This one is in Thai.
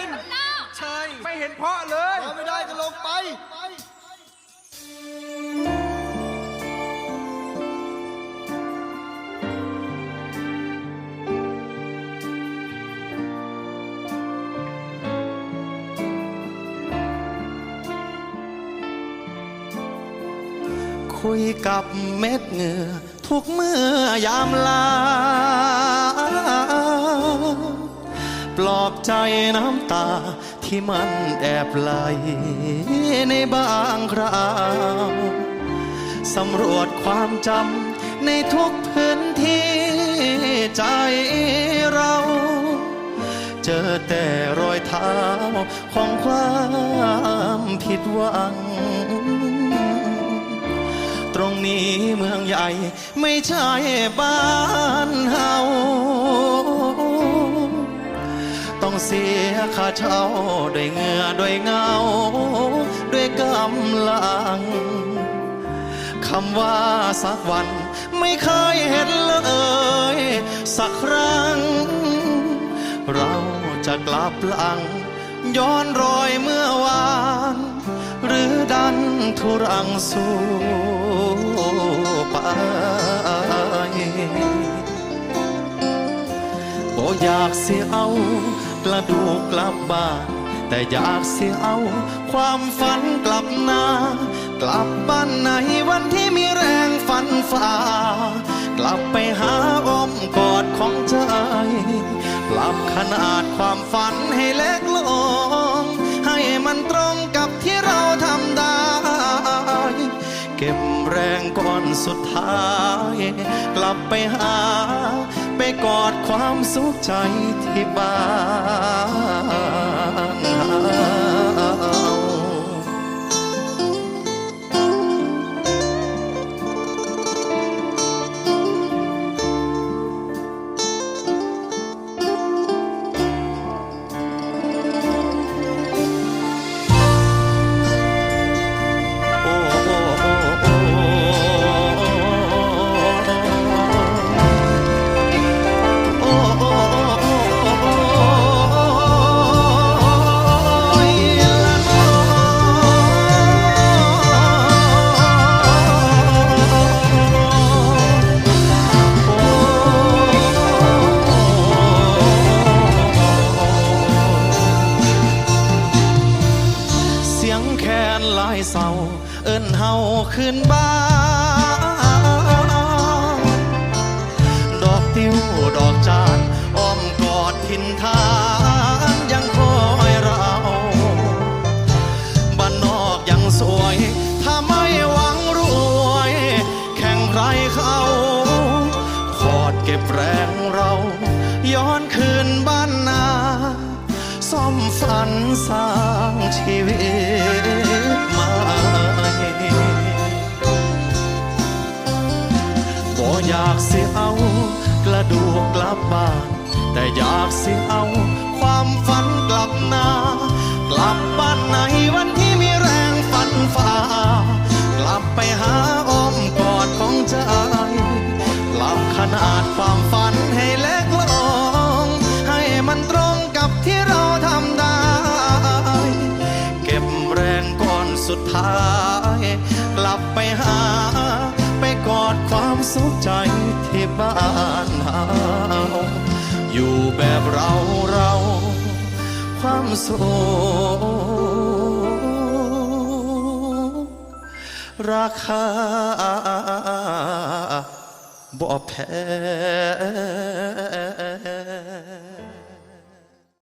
นใช่ไม่ เห็นเพาะเลยพอไม่ได้ก็ลงไป คุยกับเม็ดเหงื่อทุกเมื่อยามลา ลอบใจน้ำตาที่มันแอบไหลในบางคราวสำรวจความจำในทุกพื้นที่ใจเรา เจอแต่รอยเท้าของความผิดหวัง ตรงนี้เมืองใหญ่ไม่ใช่บ้าน สียค่าเช่าด้วยเหงื่อด้วยเงา ด้วยกำลังคำว่าสักวันไม่เคยเห็นเลยสักครั้ง เราจะกลับหลัง ย้อนรอยเมื่อวาน หรือดันทุรังสู้ไปบ่อยากเสียเอา กระดูกกลับบ้านแต่อยากเสียเอา ความฝันกลับนากลับบ้านในวันที่มีแรงฝันฝ่ากลับไปหาอ้อมกอดของใจปรับขนาดความฝันให้เล็กลง ให้มันตรงกับที่เราทำได้ เก็บแรงก่อนสุดท้าย กลับไปหา ไปกอดความสุขใจที่บ้าน เอิ้นเฮาขึ้นบ้านดอกติ้วดอกจานอ้อมกอดทินทานยังคอยเราบ้านนอกยังสวย ถ้าไม่หวังรวย แข่งใครเขาขอดเก็บแรงเรา ย้อนคืนบ้านนาซ่อมฝันสร้างชีวิต บบ้าน แต่อยากสิเอาความฝันกลับนากลับบ้านในวันที่มีแรงฝันฝ่ากลับไปหาอ้อมกอดของใจกลับขนาดความฝันให้เล็กลง ให้มันตรงกับที่เราทำได้ เก็บแรงก่อนสุดท้าย กลับไปหา ไปกอดความสุขใจ ที่บ้านเฮาอยู่แบบเราเรา ความสุขราคาบ่แพง